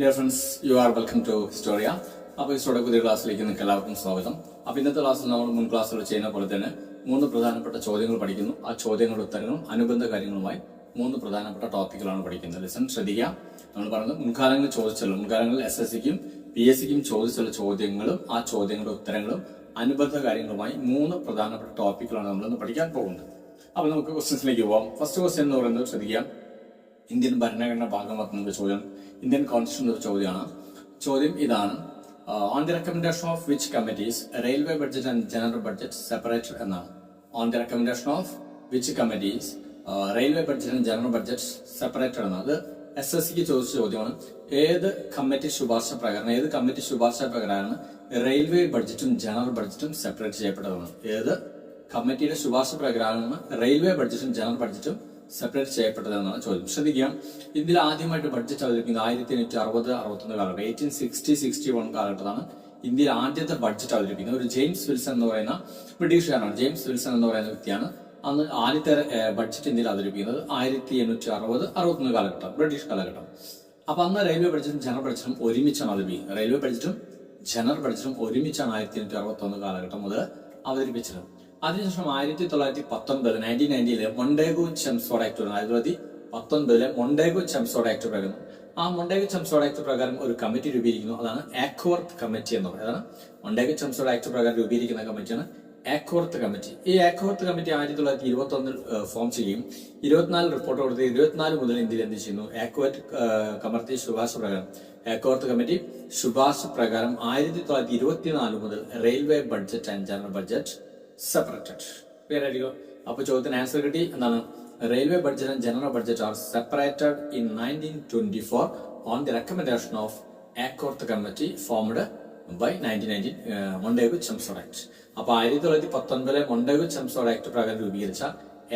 Dear friends you are welcome to Historia അപ്പോൾ Historia പുതിയ ക്ലാസ്സിലേക്ക് നിങ്ങൾക്ക് എല്ലാവർക്കും സ്വാഗതം. അപ്പോൾ ഇന്നത്തെ ക്ലാസ്സിൽ നമ്മൾ മുൻ ക്ലാസ്സുകൾ ചെയ്യുന്ന പോലെ തന്നെ മൂന്ന് പ്രധാനപ്പെട്ട ചോദ്യങ്ങൾ പഠിക്കുന്നു. ആ ചോദ്യങ്ങളുടെ ഉത്തരങ്ങളും അനുബന്ധ കാര്യങ്ങളുമായി മൂന്ന് പ്രധാനപ്പെട്ട ടോപ്പിക്കുകളാണ് പഠിക്കുന്നത്. ലെസൺ ശ്രദ്ധിക്കുക. നമ്മൾ പറഞ്ഞത് മുൻകാലങ്ങളിൽ ചോദിച്ചുള്ള മുൻകാലങ്ങളിൽ എസ് എസ് സിക്കും പി എസ് സിക്കും ചോദിച്ചുള്ള ചോദ്യങ്ങളും ആ ചോദ്യങ്ങളുടെ ഉത്തരങ്ങളും അനുബന്ധ കാര്യങ്ങളുമായി മൂന്ന് പ്രധാനപ്പെട്ട ടോപ്പിക്കുകളാണ് നമ്മൾ ഇന്ന് പഠിക്കാൻ പോകുന്നത്. അപ്പോൾ നമുക്ക് ക്വസ്റ്റ്യൻസിലേക്ക് പോവാം. ഫസ്റ്റ് ക്വസ്റ്റ്യൻ എന്ന് പറയുന്നത് ശ്രദ്ധിക്കാം ഇന്ത്യൻ ഭരണഘടന ഭാഗമാക്കുന്ന ഒരു ചോദ്യം ഇന്ത്യൻ കോൺസ്റ്റിറ്റ്യൂഷൻ ഒരു ചോദ്യമാണ്. ചോദ്യം ഇതാണ്. On the recommendation of which committees railway budget and general budget separate എന്നാണ്. On the recommendation of which committees railway budget and general budget separate ആണ് അത് എസ് എസ് സിക്ക് ചോദിച്ച ചോദ്യമാണ്. ഏത് കമ്മിറ്റി ശുപാർശ പ്രകാരം ഏത് കമ്മിറ്റി ശുപാർശ പ്രകാരമാണ് റെയിൽവേ ബഡ്ജറ്റും ജനറൽ ബഡ്ജറ്റും സെപ്പറേറ്റ് ചെയ്യപ്പെട്ടതാണ് ഏത് കമ്മിറ്റിയുടെ ശുപാർശ പ്രകാരമാണ് റെയിൽവേ ബഡ്ജറ്റും ജനറൽ ബഡ്ജറ്റും സെപ്പറേറ്റ് ചെയ്യപ്പെട്ടതെന്നാണ് ചോദ്യം. ശ്രദ്ധിക്കുക ഇന്ത്യയിൽ ആദ്യമായിട്ട് ബഡ്ജറ്റ് അവതരിപ്പിക്കുന്നത് ആയിരത്തി എണ്ണൂറ്റി അറുപത് അറുപത്തൊന്ന് കാലഘട്ടം എയ്റ്റീൻ സിക്സ്റ്റി സിക്സ്റ്റി വൺ കാലഘട്ടത്താണ് ഇന്ത്യയിൽ ആദ്യത്തെ ബഡ്ജറ്റ് അവതരിപ്പിക്കുന്നത്. ഒരു ജെയിംസ് വിൽസൺ എന്ന് പറയുന്ന ബ്രിട്ടീഷുകാരനാണ്. ജെയിംസ് വിൽസൺ എന്ന് പറയുന്ന വ്യക്തിയാണ് അന്ന് ആദ്യത്തെ ബഡ്ജറ്റ് ഇന്ത്യയിൽ അവതരിപ്പിക്കുന്നത് ആയിരത്തി എണ്ണൂറ്റി അറുപത് അറുപത്തൊന്ന് കാലഘട്ടം ബ്രിട്ടീഷ് കാലഘട്ടം. അപ്പൊ അന്ന് റെയിൽവേ ബഡ്ജറ്റും ജനറൽ ബഡ്ജറ്റും ഒരുമിച്ചാണ് അവതരിപ്പിക്കുന്നത്. റെയിൽവേ ബഡ്ജറ്റും ജനറൽ ബഡ്ജറ്റും ഒരുമിച്ചാണ് ആയിരത്തി എണ്ണൂറ്റി അറുപത്തി ഒന്ന് കാലഘട്ടം മുതൽ അവതരിപ്പിച്ചത്. അതിനുശേഷം ആയിരത്തി തൊള്ളായിരത്തി പത്തൊൻപത് നയന്റീൻ നയന്റിയിലെ മൊണ്ടേഗു ചെംസോഡ് ആക്ട് ആയിരത്തി തൊള്ളായിരത്തി പത്തൊൻപതിലെ മൊണ്ടേഗു ചെംസോഡ് ആക്ട് പ്രകാരം ആ മൊണ്ടേഗു ചെംസോഡ് ആക്ട് പ്രകാരം ഒരു കമ്മിറ്റി രൂപീകരിക്കുന്നു. അതാണ് ആക്വർത്ത് കമ്മിറ്റി എന്ന് പറയുന്നത്. അതാണ് മൊണ്ടേഗു ചെംസോഡ് ആക്ട് പ്രകാരം രൂപീകരിക്കുന്ന കമ്മിറ്റിയാണ് ആക്വർത്ത് കമ്മിറ്റി ഈ ആക്വർത്ത് കമ്മിറ്റി ആയിരത്തി തൊള്ളായിരത്തി ഇരുപത്തി ഒന്നിൽ ഫോം ചെയ്യും ഇരുപത്തിനാല് റിപ്പോർട്ട് കൊടുത്ത് ഇരുപത്തിനാല് മുതൽ ഇന്ത്യയിൽ എന്ത് ചെയ്യുന്നു? ആക്വർത്ത് കമ്മിറ്റി ശുപാർശ പ്രകാരം. ആക്വർത്ത് കമ്മിറ്റി ശുപാർശ പ്രകാരം ആയിരത്തി തൊള്ളായിരത്തി ഇരുപത്തിനാല് മുതൽ railway budget and general budget separated clear ആയിരിക്കും അപ്പൊ ചോദ്യത്തിന് ആൻസർ കിട്ടി. എന്താണ്? Railway budget general budget are separated in nineteen twenty four on the recommendation of Acworth committee formed by nineteen nineteen Montagu Chelmsford act അപ്പൊ ആയിരത്തി തൊള്ളായിരത്തി പത്തൊൻപതിലെ Montagu Chelmsford act പ്രകാരം രൂപീകരിച്ച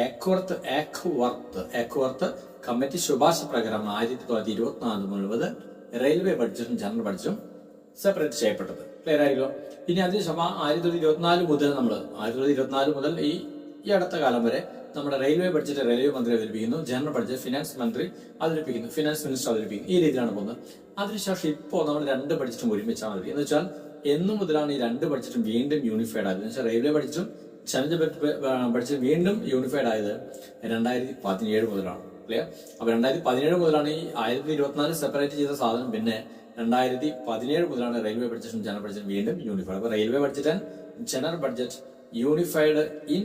ആക്വർത്ത് ആക് വർത്ത് കമ്മിറ്റി ശുപാർശ പ്രകാരം ആയിരത്തി തൊള്ളായിരത്തി ഇരുപത്തിനാല് മുഴുവത് റെയിൽവേ ബഡ്ജറ്റും ജനറൽ ബഡ്ജറ്റും സെപ്പറേറ്റ് ചെയ്യപ്പെട്ടത്. ക്ലിയർ ആയല്ലോ? ഇനി അതിനുശേഷം ആയിരത്തി തൊള്ളായിരത്തി ഇരുപത്തിനാല് മുതൽ നമ്മൾ ആയിരത്തി തൊള്ളായിരത്തി ഇരുപത്തിനാല് മുതൽ ഈ ഈ അടുത്ത കാലം വരെ നമ്മുടെ റെയിൽവേ ബഡ്ജറ്റ് റെയിൽവേ മന്ത്രി അവതരിപ്പിക്കുന്നു ജനറൽ ബഡ്ജറ്റ് ഫിനാൻസ് മന്ത്രി അവതരിപ്പിക്കുന്നു ഫിനാൻസ് മിനിസ്റ്റർ അവതരിപ്പിക്കുന്നു. ഈ രീതിയിലാണ് പോകുന്നത്. അതിനുശേഷം ഇപ്പോൾ നമ്മൾ രണ്ട് ബഡ്ജറ്റും ഒരുമിച്ചാണ് എന്ന് വെച്ചാൽ എന്നു മുതലാണ് ഈ രണ്ട് ബഡ്ജറ്റും വീണ്ടും യൂണിഫൈഡ് ആയത്. എന്ന് വെച്ചാൽ റെയിൽവേ ബഡ്ജറ്റും ചലഞ്ച് ബഡ്ജറ്റ് വീണ്ടും യൂണിഫൈഡ് ആയത് രണ്ടായിരത്തി പതിനേഴ് മുതലാണ്. ക്ലിയർ? അപ്പൊ രണ്ടായിരത്തി പതിനേഴ് മുതലാണ് ഈ ആയിരത്തി ഇരുപത്തിനാല് സെപ്പറേറ്റ് ചെയ്ത സാധനം. പിന്നെ രണ്ടായിരത്തി പതിനേഴ് മുതലാണ് റെയിൽവേ ബഡ്ജറ്റും ജനറൽ ബഡ്ജറ്റും വീണ്ടും യൂണിഫൈഡ് അപ്പോൾ railway budget and general budget unified in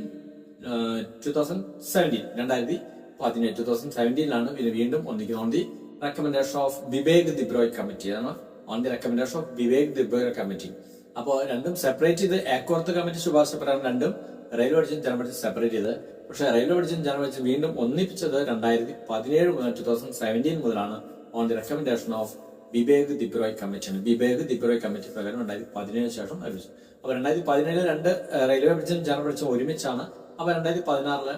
two thousand seventeen രണ്ടായിരത്തി പതിനേഴ് ടു തൗസൻഡ് സെവന്റീനിലാണ് ഇത് വീണ്ടും ഒന്നിക്കുന്നത്. On the recommendation of Vivek Debroy committee ആണ് on the recommendation of Vivek Debroy committee അപ്പോൾ രണ്ടും സെപ്പറേറ്റ് ചെയ്ത് ആക്വർത്ത് കമ്മിറ്റി ശുപാർശ പ്രകാരം രണ്ടും റെയിൽവേ ബഡ്ജറ്റും ജനറൽ ബഡ്ജറ്റ് സെപ്പറേറ്റ് ചെയ്ത് പക്ഷേ റെയിൽവേ ബഡ്ജറ്റും ജനറൽ ബഡ്ജറ്റ് വീണ്ടും ഒന്നിപ്പിച്ചത് രണ്ടായിരത്തി പതിനേഴ് മുതൽ ടു തൗസൻഡ് സെവന്റീൻ മുതലാണ് on the recommendation of Vivek Debroy കമ്മിറ്റിയാണ്. വിവേക് ദിബ്രോയ് കമ്മിറ്റി പ്രകാരം രണ്ടായിരത്തി പതിനേഴ് ശേഷം ആരംഭിച്ചു അപ്പൊ രണ്ടായിരത്തി പതിനേഴിൽ രണ്ട് റെയിൽവേ ബ്രിഡ്ജും ജനറൽ ബ്രിഡ്ജും ഒരുമിച്ചാണ്. അപ്പൊ രണ്ടായിരത്തി പതിനാറിൽ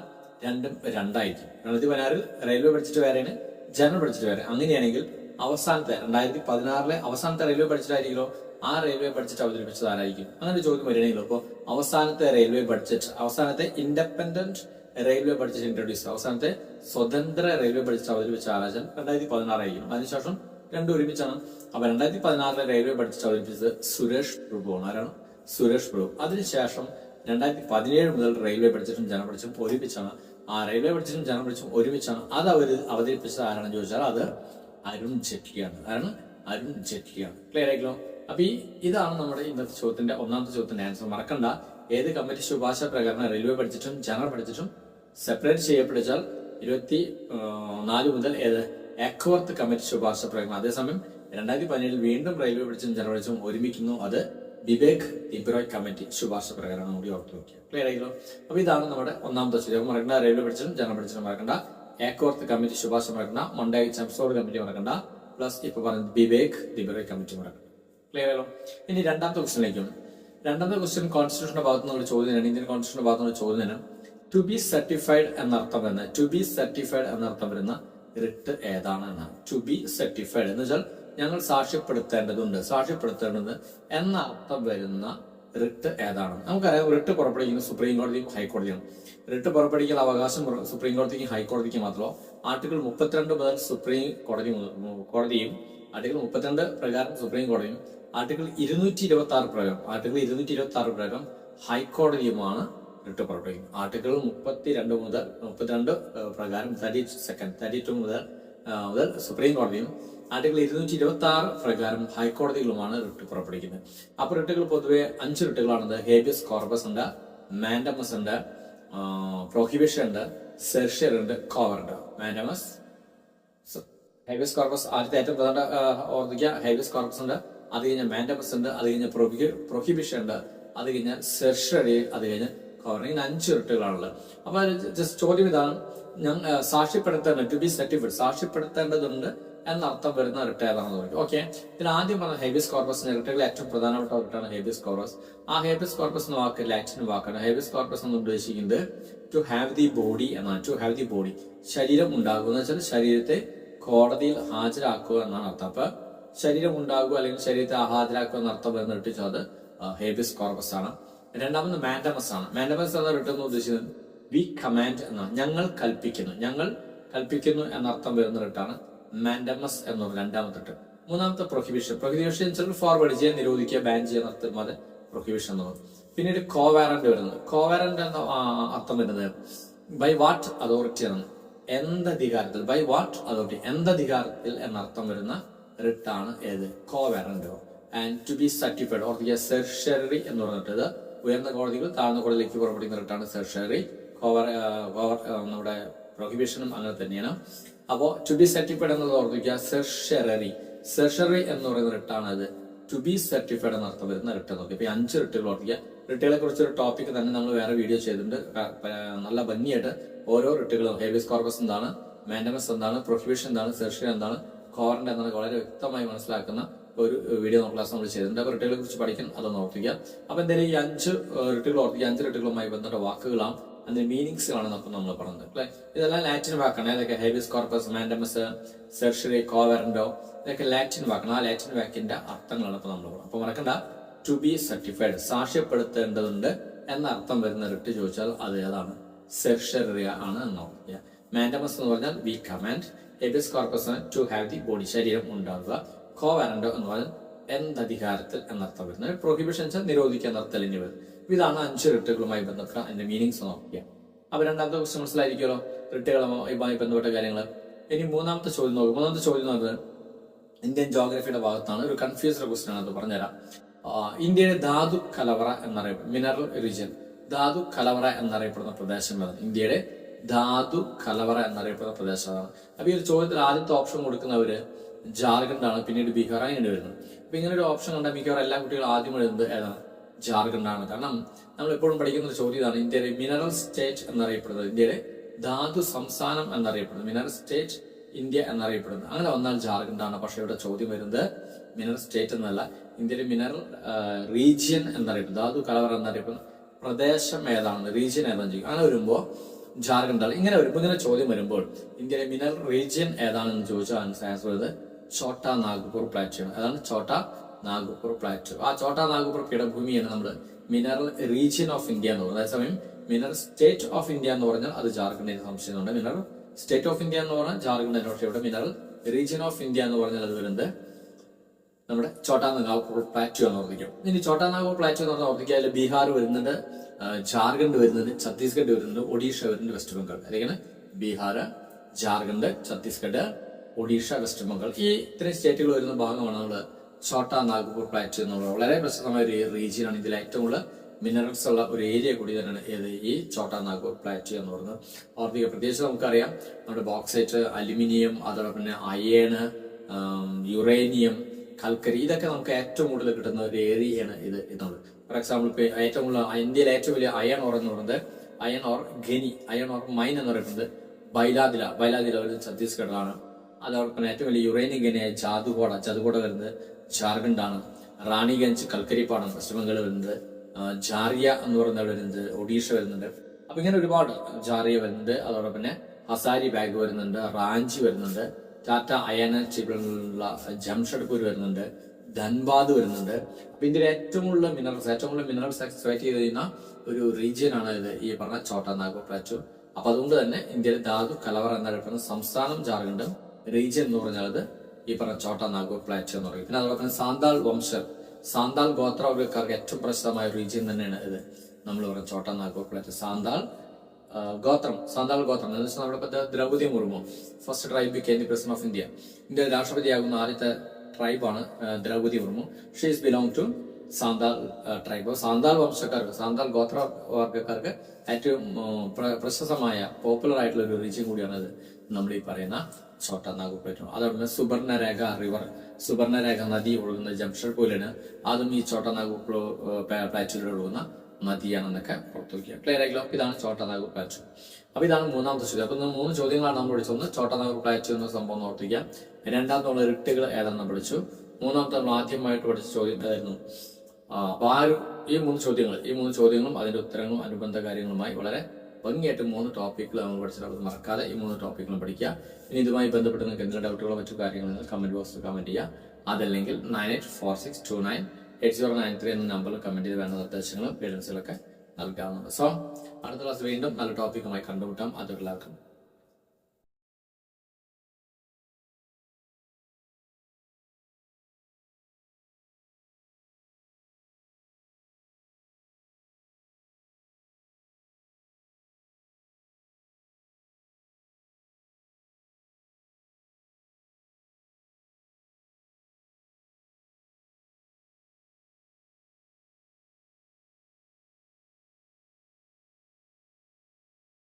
രണ്ടും രണ്ടായിരിക്കും. രണ്ടായിരത്തി പതിനാറിൽ റെയിൽവേ ബഡ്ജറ്റ് വേറെയാണ് ജനറൽ ബഡ്ജറ്റ് വേറെ അങ്ങനെയാണെങ്കിൽ അവസാനത്തെ രണ്ടായിരത്തി പതിനാറിലെ അവസാനത്തെ റെയിൽവേ ബഡ്ജറ്റ് ആയിരിക്കുമല്ലോ ആ റെയിൽവേ ബഡ്ജറ്റ് അവതരിപ്പിച്ചത് ആരായിരിക്കും? അങ്ങനെ ചോദ്യം വരികയാണെങ്കിലും അപ്പോൾ അവസാനത്തെ റെയിൽവേ ബഡ്ജറ്റ് അവസാനത്തെ ഇൻഡിപെൻഡന്റ് റെയിൽവേ ബഡ്ജറ്റ് ഇൻട്രൊഡ്യൂസ് അവസാനത്തെ സ്വതന്ത്ര റെയിൽവേ ബഡ്ജറ്റ് അവതരിപ്പിച്ച ആരാച്ചാൽ രണ്ടായിരത്തി പതിനാറായിരിക്കും അതിനുശേഷം രണ്ടും ഒരുമിച്ചാണ് അപ്പൊ രണ്ടായിരത്തി പതിനാറിലെ റെയിൽവേ ബഡ്ജറ്റ് അവതരിപ്പിച്ചത് സുരേഷ് പ്രഭു ആരാണ്? സുരേഷ് പ്രഭു. അതിനുശേഷം രണ്ടായിരത്തി പതിനേഴ് മുതൽ റെയിൽവേ ബഡ്ജറ്റും ജനറൽ ബഡ്ജറ്റും ഒരുമിച്ചാണ്. ആ റെയിൽവേ ബഡ്ജറ്റും ജനറൽ ബഡ്ജറ്റും ഒരുമിച്ചാണ്. അത് അവർ അവതരിപ്പിച്ചത് ആരാണെന്ന് ചോദിച്ചാൽ അത് അരുൺ ജെറ്റ്ലിയാണ്. ആരാണ്? അരുൺ ജെറ്റ്ലിയാണ്. ക്ലിയർ ആയിക്കോ അപ്പൊ ഈ ഇതാണ് നമ്മുടെ ഇന്നത്തെ ചോദ്യത്തിന്റെ ഒന്നാമത്തെ ചോദ്യത്തിന്റെ ആൻസർ മറക്കണ്ട. ഏത് കമ്മിറ്റി ശുപാർശ പ്രകാരം റെയിൽവേ ബഡ്ജറ്റും ജനറൽ ബഡ്ജറ്റും സെപ്പറേറ്റ് ചെയ്യപ്പെടിച്ചാൽ ഇരുപത്തി നാല് മുതൽ ഏത്? എക്വർത്ത് കമ്മിറ്റി ശുപാർശ പ്രകാരം അതേസമയം രണ്ടായിരത്തി പതിനേഴിൽ വീണ്ടും റെയിൽവേ പിടിച്ചും ജനറൽ ഒരുമിക്കുന്നു. അത് വിവേക് ഇബ്രോയ് കമ്മിറ്റി ശുപാർശ പ്രകാരമാണ്. കൂടി ഓർത്ത് നോക്കിയത് ക്ലിയർ ആയില്ലോ? അപ്പൊ ഇതാണ് നമ്മുടെ ഒന്നാമത്തെ ചോദ്യം. അപ്പൊ മറക്കണ്ട റെയിൽവേ പിടിച്ചും ജനറൽ പിടിച്ചും മറക്കണ്ട. ഏക്കോർത്ത് കമ്മിറ്റി ശുപാർശ മറക്കണ്ട. മണ്ടേ ചംസോഡ് കമ്മിറ്റി മറക്കണ്ട. പ്ലസ് ഇപ്പൊ പറഞ്ഞത് വിവേക് ഇബ്രോയ് കമ്മിറ്റി മറക്കണ്ട. ക്ലിയർ ആയല്ലോ? ഇനി രണ്ടാമത്തെ ക്വസ്റ്റിനിലേക്കും രണ്ടാമത്തെ ക്വസ്റ്റ്യൻ കോൺസ്റ്റിറ്റ്യൂഷന്റെ ഭാഗത്തു നിന്നുള്ള ചോദ്യമാണ് ഇന്ത്യൻ കോൺസ്റ്റിറ്റ്യൂഷന്റെ ഭാഗത്തു നിന്നുള്ള ചോദ്യമാണ് ടു ബി സർട്ടിഫൈഡ് എന്നർത്ഥം വരുന്ന ടു ബി സർട്ടിഫൈഡ് എന്നർത്ഥം വരുന്ന റിട്ട് ഏതാണ് എന്നാണ് ടു ബി സർട്ടിഫൈഡ് എന്ന് വെച്ചാൽ ഞങ്ങൾ സാക്ഷ്യപ്പെടുത്തേണ്ടതുണ്ട്. സാക്ഷ്യപ്പെടുത്തേണ്ടത് എന്ന അർത്ഥം വരുന്ന റിട്ട് ഏതാണ്? നമുക്കറിയാം റിട്ട് പുറപ്പെടുവിക്കുന്ന സുപ്രീം കോടതിയും ഹൈക്കോടതിയാണ് റിട്ട് പുറപ്പെടുവിക്കൽ അവകാശം സുപ്രീം കോടതിക്കും ഹൈക്കോടതിക്കും മാത്രമോ ആർട്ടിക്കിൾ മുപ്പത്തിരണ്ട് മുതൽ സുപ്രീം കോടതി കോടതിയും ആർട്ടിക്കിൾ മുപ്പത്തിരണ്ട് പ്രകാരം സുപ്രീം കോടതിയും ആർട്ടിക്കിൾ ഇരുന്നൂറ്റി ഇരുപത്തി ആറ് പ്രകാരം ആർട്ടിക്കിൾ ഇരുന്നൂറ്റി ഇരുപത്തി ആറ് പ്രകാരം ഹൈക്കോടതിയുമാണ് റിട്ട് പുറപ്പെടുവിക്കും ആർട്ടിക്കിൾ മുപ്പത്തിരണ്ട് മുതൽ മുപ്പത്തിരണ്ട് പ്രകാരം തേർട്ടി സെക്കൻഡ് തേർട്ടി ടു മുതൽ മുതൽ സുപ്രീം കോടതിയും ആർട്ടിക്കിൾ ഇരുന്നൂറ്റി ഇരുപത്തി ആറ് പ്രകാരം ഹൈക്കോടതികളുമാണ് റിട്ട് പുറപ്പെടുവിക്കുന്നത്. അപ്പോൾ റിട്ടുകൾ പൊതുവെ അഞ്ച് റിട്ടുകളാണത് ഹേബിയസ് കോർപ്പസ് ഉണ്ട് മാൻഡമസ് ഉണ്ട് പ്രൊഹിബിഷൻ ഉണ്ട് സെർഷ്യർ ഉണ്ട് കോവർ ഉണ്ട്. മാൻഡമസ് ഹേബിയസ് കോർപ്പസ് ആദ്യത്തെ ഏറ്റവും പ്രധാന ഓർമ്മിക്കുക. ഹൈബിയസ് കോർപ്പസ് ഉണ്ട് അത് കഴിഞ്ഞ മാൻഡമസ് ഉണ്ട് അത് കഴിഞ്ഞ പ്രൊഹിബിഷൻ ഉണ്ട് അത് കഴിഞ്ഞ സെർഷറി അത് കഴിഞ്ഞ് ഇങ്ങനെ അഞ്ച് ഇരട്ടുകളാണുള്ളത്. അപ്പൊ ജസ്റ്റ് ചോദ്യം ഇതാണ്. ഞങ്ങൾ സാക്ഷ്യപ്പെടുത്തേണ്ട ടു ബി സർട്ടിഫൈഡ് സാക്ഷ്യപ്പെടുത്തേണ്ടതുണ്ട് എന്നർത്ഥം വരുന്ന റിട്ട് ഏതാണെന്ന് പറയും ഓക്കെ ഇതിൽ ആദ്യം പറഞ്ഞ ഹേബിയസ് കോർപ്പസിന്റെ റിട്ടുകളിൽ ഏറ്റവും പ്രധാനപ്പെട്ട റിട്ടാണ് ഹേബിയസ് കോർപ്പസ് ആ ഹേബിയസ് കോർപ്പസ് എന്ന വാക്ക് ലാറ്റിൻ വാക്കാണ്. ഹേബിയസ് കോർപ്പസ് എന്ന് ഉദ്ദേശിക്കുന്നത് ടു ഹാവ് ദി ബോഡി എന്നാണ്. ടു ഹാവ് ദി ബോഡി ശരീരം ഉണ്ടാകുക എന്ന് വെച്ചാൽ ശരീരത്തെ കോടതിയിൽ ഹാജരാക്കുക എന്നാണ് അർത്ഥം. അപ്പൊ ശരീരം ഉണ്ടാകുക അല്ലെങ്കിൽ ശരീരത്തെ ഹാജരാക്കുക എന്ന അർത്ഥം വരുന്ന റിട്ട് അത് ഹേബിയസ് കോർപ്പസ് ആണ്. രണ്ടാമത് മാൻഡമസ് ആണ്. മാൻഡമസ് എന്ന റിട്ട് എന്ന് ഉദ്ദേശിക്കുന്നത് വി കമാൻഡ് എന്നാണ് ഞങ്ങൾ കൽപ്പിക്കുന്നു. ഞങ്ങൾ കൽപ്പിക്കുന്നു എന്നർത്ഥം വരുന്ന റിട്ടാണ് മാൻഡമസ് എന്ന രണ്ടാമത്തെ റിട്ട് മൂന്നാമത്തെ പ്രൊഹിബിഷൻ പ്രൊഹിബിഷൻ വെച്ചാൽ ഫോർവേഡ് ചെയ്യാൻ നിരോധിക്കുക ബാൻ ചെയ്യാൻ അർത്ഥം അത് പ്രൊഹിബിഷൻ എന്ന് പറയും. പിന്നീട് കോവാറന്റ് വരുന്നത്. കോവാറന്റ് എന്ന അർത്ഥം വരുന്നത് ബൈ വാട്ട് അതോറിറ്റി ആണ്. എന്തധികാരത്തിൽ ബൈ വാട്ട് അതോറിറ്റി എന്തധികാരത്തിൽ എന്നർത്ഥം വരുന്ന റിട്ടാണ് ഏത്? Quo warranto and to be certified or the certiorari എന്ന് പറഞ്ഞിട്ട് ഉയർന്ന കോടതികൾ താഴ്ന്ന കോടതിയിലേക്ക് പുറപ്പെടുന്ന റിട്ടാണ് സെർഷറി കോവർ നമ്മുടെ പ്രൊഹിബിഷനും അങ്ങനെ തന്നെയാണ്. അപ്പോ ടു ബി സർട്ടിഫൈഡ് എന്നത് ഓർമ്മിക്കുക സെർഷറി സെർഷറി എന്ന് പറയുന്ന റിട്ടാണ് അത്. ടു ബി സർട്ടിഫൈഡ് എന്ന അർത്ഥം വരുന്ന റിട്ട് നോക്കി ഇപ്പൊ അഞ്ച് റിട്ടുകൾ ഓർമ്മിക്കുക റിട്ടുകളെ കുറിച്ച് ഒരു ടോപ്പിക് തന്നെ നമ്മൾ വേറെ വീഡിയോ ചെയ്തിട്ടുണ്ട്. നല്ല ഭംഗിയായിട്ട് ഓരോ റിട്ടുകളും ഹേബിയസ് കോർപ്പസ് എന്താണ് മാൻഡമസ് എന്താണ് പ്രൊഹിബിഷൻ എന്താണ് സെർഷറി എന്താണ് കോറന്റ് എന്താണ് വളരെ വ്യക്തമായി മനസ്സിലാക്കുന്ന ഒരു വീഡിയോ ക്ലാസ് നമ്മൾ ചെയ്തിട്ടുണ്ട്. അപ്പൊ റിട്ടുകളെ കുറിച്ച് പഠിക്കാൻ അതൊന്ന് ഓർത്തിക്കുക അപ്പൊ എന്തായാലും ഈ അഞ്ച് റിട്ടുകൾ ഓർത്തിക്കുക അഞ്ച് റിട്ടുകളുമായി ബന്ധപ്പെട്ട വാക്കുകളാണ് അതിന്റെ മീനിങ്സുകളാണ് അപ്പം നമ്മൾ പറഞ്ഞത്. അല്ലെ? ഇതെല്ലാം ലാറ്റിൻ വാക്കാണ്. ഏതൊക്കെ ഹേബിസ് കോർപ്പസ് മാൻഡമസ് സെർഷറി കോവറൻഡോ ഇതൊക്കെ ലാറ്റിൻ വാക്കാണ്. ആ ലാറ്റിൻ വാക്കിന്റെ അർത്ഥങ്ങളാണ് ഇപ്പൊ നമ്മൾ പറഞ്ഞത്. അപ്പൊ മറക്കണ്ട. ടു ബി സർട്ടിഫൈഡ് സാക്ഷ്യപ്പെടുത്തേണ്ടതുണ്ട് എന്ന അർത്ഥം വരുന്ന റിട്ട് ചോദിച്ചാൽ അത് ഏതാണ്? സെർഷറി ആണ് എന്ന് ഓർക്കുക മാൻഡമസ് എന്ന് പറഞ്ഞാൽ we command habeas corpus to have the body ശരീരം ഉണ്ടാകുക കോവറൻഡോ എന്ന് പറഞ്ഞാൽ എന്തധികാരത്തിൽ എന്നർത്ഥം വരുന്നത് പ്രൊഹിബിഷൻ നിരോധിക്കുക എന്നർത്ഥം ഇനി വരും ഇതാണ് അഞ്ച് റിട്ടുകളുമായി ബന്ധപ്പെട്ട അതിന്റെ മീനിങ്സ് നോക്കുക അപ്പൊ രണ്ടാമത്തെ ക്വസ്റ്റ്യൻ മനസ്സിലായിരിക്കുമല്ലോ? റിട്ടുകളുമായി ബന്ധപ്പെട്ട കാര്യങ്ങൾ ഇനി മൂന്നാമത്തെ ചോദ്യം നോക്കും. മൂന്നാമത്തെ ചോദ്യം പറയുന്നത് ഇന്ത്യൻ ജോഗ്രഫിയുടെ ഭാഗത്താണ് ഒരു കൺഫ്യൂസ്ഡ് ക്വസ്റ്റ്യൻ ആണ് അത് പറഞ്ഞുതരാം ഇന്ത്യയുടെ ധാതു കലവറ എന്നറിയപ്പെടും മിനറൽ റീജിയൻ ധാതു കലവറ എന്നറിയപ്പെടുന്ന പ്രദേശം ഏതാണ്? ഇന്ത്യയുടെ ധാതു കലവറ എന്നറിയപ്പെടുന്ന പ്രദേശമാണ് അപ്പൊ ഈ ഒരു ചോദ്യത്തിൽ ആദ്യത്തെ ഓപ്ഷൻ കൊടുക്കുന്നവര് ജാർഖണ്ഡ് ആണ് പിന്നീട് ബീഹാർ അങ്ങനെ വരുന്നത്. അപ്പൊ ഇങ്ങനെ ഒരു ഓപ്ഷൻ കണ്ടാൽ മിക്കവാറും എല്ലാ കുട്ടികളും ആദ്യം എഴുതുന്നത് ഏതാണ് ജാർഖണ്ഡ് ആണ് കാരണം നമ്മൾ എപ്പോഴും പഠിക്കുന്ന ഒരു ചോദ്യം ഇതാണ്. ഇന്ത്യയുടെ മിനറൽ സ്റ്റേറ്റ് എന്നറിയപ്പെടുന്നത്. ഇന്ത്യയിലെ ധാതു സംസ്ഥാനം എന്നറിയപ്പെടുന്നത്. മിനറൽ സ്റ്റേറ്റ് ഇന്ത്യ എന്നറിയപ്പെടുന്നത്. അങ്ങനെ വന്നാൽ ജാർഖണ്ഡ് ആണ് പക്ഷെ ഇവിടെ ചോദ്യം വരുന്നത് മിനറൽ സ്റ്റേറ്റ് എന്നല്ല. ഇന്ത്യയിലെ മിനറൽ റീജിയൻ എന്നറിയപ്പെടുന്നത്. ധാതു കലവറ എന്നറിയപ്പെടുന്ന പ്രദേശം ഏതാണ്? റീജിയൻ ഏതാണെന്ന് ചോദിക്കും. അങ്ങനെ വരുമ്പോൾ ജാർഖണ്ഡ് ആണ് ഇങ്ങനെ വരുമ്പോൾ ഇങ്ങനെ ചോദ്യം വരുമ്പോൾ ഇന്ത്യയിലെ മിനറൽ റീജിയൻ ഏതാണെന്ന് ചോദിച്ചാൽ ആൻസർ വരുന്നത് ചോട്ട നാഗ്പൂർ പ്ലാറ്റോ അതാണ് ചോട്ട നാഗ്പൂർ പ്ലാറ്റോ ആ ചോട്ട നാഗ്പൂർ പീഠഭൂമിയാണ് നമ്മൾ മിനറൽ റീജിയൻ ഓഫ് ഇന്ത്യ എന്ന് പറയുന്നത്. അതേസമയം മിനറൽ സ്റ്റേറ്റ് ഓഫ് ഇന്ത്യ എന്ന് പറഞ്ഞാൽ അത് ജാർഖണ്ഡിന്റെ സംശയമുണ്ട്. മിനറൽ സ്റ്റേറ്റ് ഓഫ് ഇന്ത്യ എന്ന് പറഞ്ഞാൽ ജാർഖണ്ഡ് പക്ഷേ ഇവിടെ മിനറൽ റീജിയൻ ഓഫ് ഇന്ത്യ എന്ന് പറഞ്ഞാൽ അത് വരുന്നത് നമ്മുടെ ചോട്ടാനാഗപൂർ പ്ലാറ്റു എന്ന് ഓർമ്മിക്കും. ഇനി ചോട്ടാനാഗപൂർ പ്ലാറ്റു എന്ന് പറഞ്ഞാൽ ഓർമ്മിക്കുക അതിൽ ബീഹാർ വരുന്നുണ്ട് ജാർഖണ്ഡ് വരുന്നുണ്ട് ഛത്തീസ്ഗഡ് വരുന്നുണ്ട് ഒഡീഷ വരുന്നുണ്ട് വെസ്റ്റ് ബംഗാൾ. അല്ലെങ്കിൽ ബീഹാർ ജാർഖണ്ഡ് ഛത്തീസ്ഗഡ് ഒഡീഷ വെസ്റ്റ് ബംഗാൾ. ഈ ഇത്രയും സ്റ്റേറ്റുകൾ വരുന്ന ഭാഗമാണ് നമ്മൾ ഛോട്ട നാഗ്പൂർ പ്ലാറ്റ് എന്നുള്ള വളരെ പ്രശസ്തമായ ഒരു റീജിയൻ ആണ്. ഇതിൽ ഏറ്റവും കൂടുതൽ മിനറൽസ് ഉള്ള ഒരു ഏരിയ കൂടി തന്നെയാണ് ഏത് ഈ ഛോട്ട നാഗ്പൂർ പ്ലാറ്റ് എന്ന് പറയുന്നത്. ഓർമ്മിക പ്രത്യേകിച്ച് നമുക്കറിയാം. നമ്മുടെ ബോക്സൈറ്റ് അലുമിനിയം അതോടൊപ്പം തന്നെ അയേണ് യുറേനിയം കൽക്കരി ഇതൊക്കെ നമുക്ക് ഏറ്റവും കൂടുതൽ കിട്ടുന്ന ഒരു ഏരിയയാണ് ഇത് എന്നുള്ളത്. ഫോർ എക്സാമ്പിൾ ഇപ്പൊ ഏറ്റവും കൂടുതൽ ഇന്ത്യയിലെ ഏറ്റവും വലിയ അയൺ ഓർ എന്ന് പറയുന്നത് അയൺ ഓർ ഖനി അയൺ ഓർ മൈൻ എന്ന് പറയുന്നത് ബൈലാദില. ബൈലാദില ഒരു ഛത്തീസ്ഗഡിലാണ്. അതോടൊപ്പം ഏറ്റവും വലിയ യുറേനിയം ഖനിയായ ജാദുകോട ജാദുകോട വരുന്നത് ജാർഖണ്ഡാണ് റാണിഗഞ്ച് കൽക്കരിപ്പാടം വെസ്റ്റ് ബംഗാൾ വരുന്നത് ജാറിയ എന്ന് പറയുന്നത് വരുന്നത് ഒഡീഷ വരുന്നുണ്ട്. അപ്പൊ ഇങ്ങനെ ഒരുപാട് ജാറിയ വരുന്നുണ്ട്. അതോടൊപ്പം തന്നെ ഹസാരി ബാഗ് വരുന്നുണ്ട് റാഞ്ചി വരുന്നുണ്ട് ടാറ്റ അയന ചിപ്പിലുള്ള ജംഷഡ്പൂർ വരുന്നുണ്ട് ധൻബാദ് വരുന്നുണ്ട്. അപ്പൊ ഇതിൽ ഏറ്റവും കൂടുതൽ മിനറൽസ് ഏറ്റവും കൂടുതൽ മിനറൽസ് എക്സ്ട്രാക്ട് ചെയ്ത് ചെയ്യുന്ന ഒരു റീജിയൻ ആണ് ഇത് ഈ പറഞ്ഞ ചോട്ടാ പ്ലാറ്റു അപ്പൊ അതുകൊണ്ട് തന്നെ ഇന്ത്യയിലെ ധാതു കലവറ എന്നറിയപ്പെടുന്ന സംസ്ഥാനം ജാർഖണ്ഡും റീജിയൻ എന്ന് പറഞ്ഞാൽ ഈ പറഞ്ഞ ചോട്ടാ നാഗൂർ പ്ലാറ്റ് എന്ന് പറയും. പിന്നെ അതുപോലെ തന്നെ സാന്താൾ വംശർ സാന്താൾ ഗോത്രവർഗക്കാർക്ക് ഏറ്റവും പ്രശസ്തമായ റീജിയൻ തന്നെയാണ് ഇത്. നമ്മൾ പറഞ്ഞ ചോട്ടാ നാഗൂർ പ്ലാറ്റ്. സാന്താൾ ഗോത്രം. സാന്താൾ ഗോത്രം. എന്ന് വെച്ചാൽ നമ്മുടെ Draupadi Murmu first tribe became the president of India. India രാഷ്ട്രപതിയാകുന്ന ആദ്യത്തെ ട്രൈബാണ് Draupadi Murmu. She's belong to Santhal tribe Santhal വംശക്കാർക്ക് Santhal ഗോത്ര വർഗക്കാർക്ക് ഏറ്റവും പ്രശസ്തമായ പോപ്പുലർ ആയിട്ടുള്ള ഒരു റീജിയൻ ഇത് നമ്മൾ ഈ പറയുന്ന ചോട്ട നാഗുപ്പേറ്റം അതുപോലെ സുബർണരേഖ റിവർ സുബർണരേഖ നദി ഒഴുകുന്ന ജംഷഡ്പൂരിന് അതും ഈ ചോട്ട നാഗു പ്ലാറ്റിലൂടെ ഒഴുകുന്ന നദിയാണെന്നൊക്കെ പുറത്തു വയ്ക്കുക ക്ലിയർ ആയില്ലോ? ഇതാണ് ചോട്ട നാഗൂർ പ്ലാറ്റു. അപ്പൊ ഇതാണ് മൂന്നാമത്തെ ചോദ്യം. അപ്പൊ മൂന്ന് ചോദ്യങ്ങളാണ് നമ്മൾ വിളിച്ചത്. ഒന്ന് ചോട്ട നാഗൂർ പ്ലാറ്റു എന്ന സംഭവം ഓർത്തിക്കുക റിട്ടുകൾ ഏതാണ് ഏതാണെന്ന് വിളിച്ചു. മൂന്നാമത്തെ നമ്മൾ ആദ്യമായിട്ട് പഠിച്ച ചോദ്യം ഏതായിരുന്നു അപ്പൊ ആ ഈ മൂന്ന് ചോദ്യങ്ങൾ ഈ മൂന്ന് ചോദ്യങ്ങളും അതിന്റെ ഉത്തരങ്ങളും അനുബന്ധ കാര്യങ്ങളുമായി വളരെ ഭംഗിയായിട്ട് മൂന്ന് ടോപ്പിക്കുകൾ നമ്മൾ പഠിച്ചിട്ടുള്ളത് മറക്കാതെ ഈ മൂന്ന് ടോപ്പിക്കുകളും പഠിക്കുക. ഇനി ഇതുമായി ബന്ധപ്പെട്ട് നിങ്ങൾക്ക് എന്തെങ്കിലും ഡൗട്ടുകളോ മറ്റു കാര്യങ്ങളോ നിങ്ങൾ കമന്റ് ബോക്സിൽ കമന്റ് ചെയ്യുക. അതല്ലെങ്കിൽ nine eight four six two nine eight zero nine three എന്ന നമ്പറിൽ കമന്റ് ചെയ്ത് വേണ്ട നിർദ്ദേശങ്ങളും ഗൈഡൻസുകളൊക്കെ നൽകാവുന്നതാണ്. സോ അടുത്ത ക്ലാസ് വീണ്ടും നല്ല ടോപ്പിക്കുമായി കണ്ടുമുട്ടാം. അതെല്ലാവർക്കും